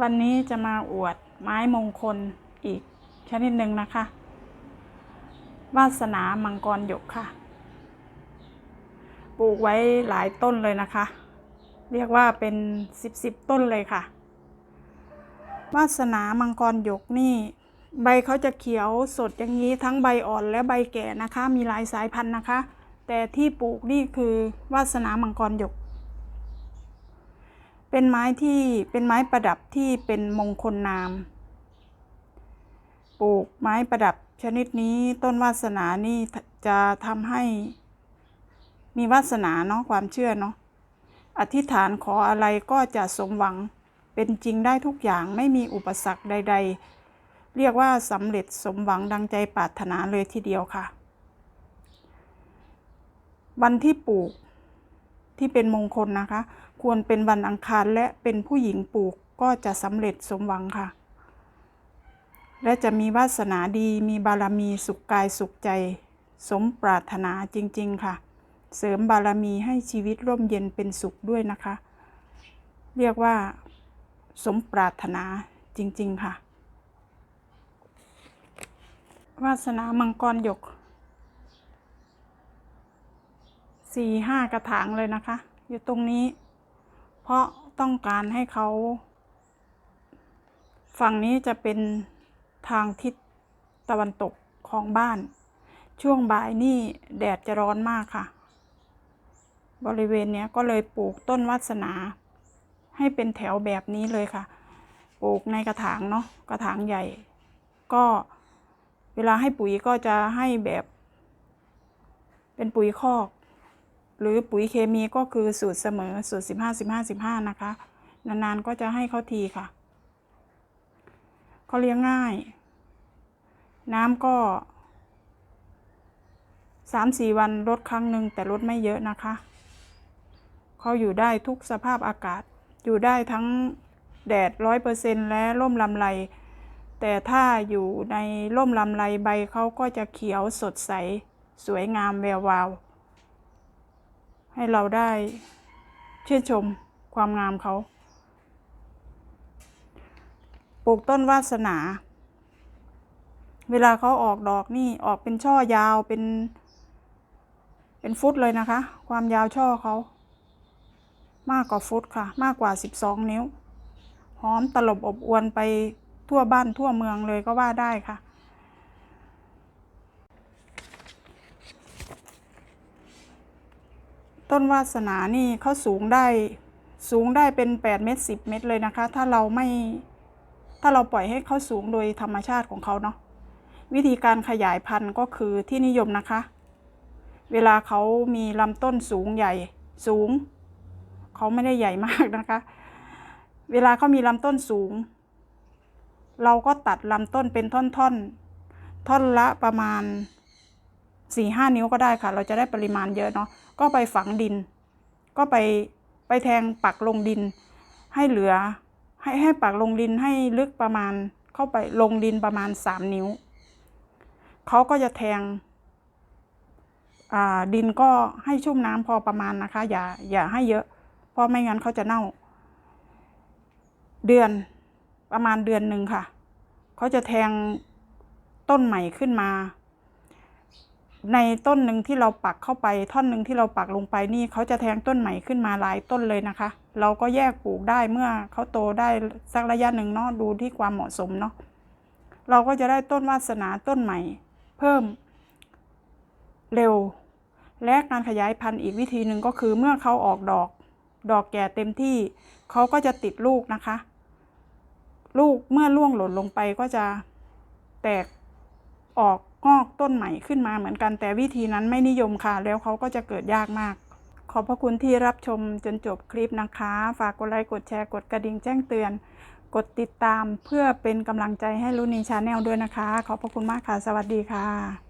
วันนี้จะมาอวดไม้มงคลอีกชนิดหนึ่งนะคะ วาสนามังกรหยกค่ะ ปลูกไว้หลายต้นเลยนะคะ เรียกว่าเป็นสิบสิบต้นเลยค่ะ วาสนามังกรหยกนี่ ใบเขาจะเขียวสดอย่างนี้ทั้งใบอ่อนและใบแก่นะคะ มีหลายสายพันธุ์นะคะ แต่ที่ปลูกนี่คือวาสนามังกรหยก เป็นไม้ที่เป็นไม้ประดับที่เป็นมงคลนาม ปลูกไม้ประดับชนิดนี้ต้นวาสนานี่จะทำให้มีวาสนาเนาะความเชื่อเนาะอธิษฐานขออะไรก็จะสมหวังเป็นจริงได้ทุกอย่างไม่มีอุปสรรคใด ๆ เรียกว่าสำเร็จสมหวังดังใจปรารถนาเลยทีเดียวค่ะ วันที่ปลูกที่เป็นมงคลนะคะ ควรเป็นวันอังคารและเป็นผู้หญิงปลูกก็จะสำเร็จสมหวังค่ะ และจะมีวาสนาดีมีบารมีสุขกายสุขใจ สมปรารถนาจริง ๆ ค่ะ เสริมบารมีให้ชีวิตร่มเย็นเป็นสุขด้วยนะคะ เรียกว่า สมปรารถนาจริง ๆ ค่ะ วาสนามังกรหยกสี่ห้ากระถางเลยนะคะ อยู่ตรงนี้ เพราะต้องการให้เขา ฝั่งนี้จะเป็นทางทิศตะวันตกของบ้าน ช่วงบ่ายนี่แดดจะร้อนมากค่ะ บริเวณเนี้ยก็เลยปลูกต้นวัสนา ให้เป็นแถวแบบนี้เลยค่ะ ปลูกในกระถางเนาะกระถางใหญ่ ก็เวลาให้ปุ๋ยก็จะให้แบบ เป็นปุ๋ยคอก หรือปุ๋ยเคมีก็คือสูตรเสมอสูตรสิบห้าสิบห้าสิบห้านะคะ นานๆก็จะให้เขาทีค่ะเขาเลี้ยงง่าย น้ำก็สามสี่วันลดครั้งหนึ่งแต่ลดไม่เยอะนะคะ เขาอยู่ได้ทุกสภาพอากาศ อยู่ได้ทั้งแดดร้อยเปอร์เซ็นและร่มลำไร แต่ถ้าอยู่ในร่มลำไรใบเขาก็จะเขียวสดใส สวยงามแวววาว ให้เราได้ชื่นชมความงามเขา ปลูกต้นวาสนา เวลาเขาออกดอกนี่ออกเป็นช่อยาวเป็น เป็นฟุตเลยนะคะ ความยาวช่อเขา มากกว่าฟุตค่ะ มากกว่า 12 นิ้ว หอมตลบอบอวนไปทั่วบ้านทั่วเมืองเลยก็ว่าได้ค่ะ ต้นวาสนานี่เขาสูงได้สูงได้เป็น8เมตร10 เมตรเลยนะคะ ถ้าเราไม่ถ้าเราปล่อยให้เขาสูงโดยธรรมชาติของเขาเนาะวิธีการขยายพันธุ์ก็คือที่นิยมนะคะ เวลาเขามีลำต้นสูงใหญ่สูง เขาไม่ได้ใหญ่มากนะคะ เวลาเขามีลำต้นสูง เราก็ตัดลำต้นเป็นท่อนๆ ท่อนละประมาณ สี่ห้านิ้วก็ได้ค่ะ เราจะได้ปริมาณเยอะเนาะก็ไปฝังดิน ก็ไปไปแทงปักลงดิน ให้เหลือให้ให้ปักลงดินให้ลึกประมาณเข้าไปลงดินประมาณสามนิ้วเขาก็จะแทงดินก็ให้ชุ่มน้ำพอประมาณนะคะ อย่าอย่าให้เยอะ เพราะไม่งั้นเขาจะเน่า เดือนประมาณเดือนหนึ่งค่ะเขาจะแทงต้นใหม่ขึ้นมา ในต้นหนึ่งที่เราปักเข้าไป ท่อนหนึ่งที่เราปักลงไปนี่เขาจะแทงต้นใหม่ขึ้นมาหลายต้นเลยนะคะ เราก็แยกปลูกได้เมื่อเขาโตได้สักระยะหนึ่งเนาะดูที่ความเหมาะสมเนาะเราก็จะได้ต้นวาสนาต้นใหม่ เพิ่มเร็ว และการขยายพันธุ์อีกวิธีหนึ่งก็คือเมื่อเขาออกดอก ดอกแก่เต็มที่เขาก็จะติดลูกนะคะ ลูกเมื่อล่วงหล่นลงไปก็จะแตกออก งอกต้นใหม่ขึ้นมาเหมือนกัน แต่วิธีนั้นไม่นิยมค่ะ แล้วเขาก็จะเกิดยากมาก ขอบพระคุณที่รับชมจนจบคลิปนะคะ ฝากกดไลค์กดแชร์กดกระดิ่งแจ้งเตือน กดติดตามเพื่อเป็นกำลังใจให้ลุนีชาแนลด้วยนะคะ ขอบพระคุณมากค่ะ สวัสดีค่ะ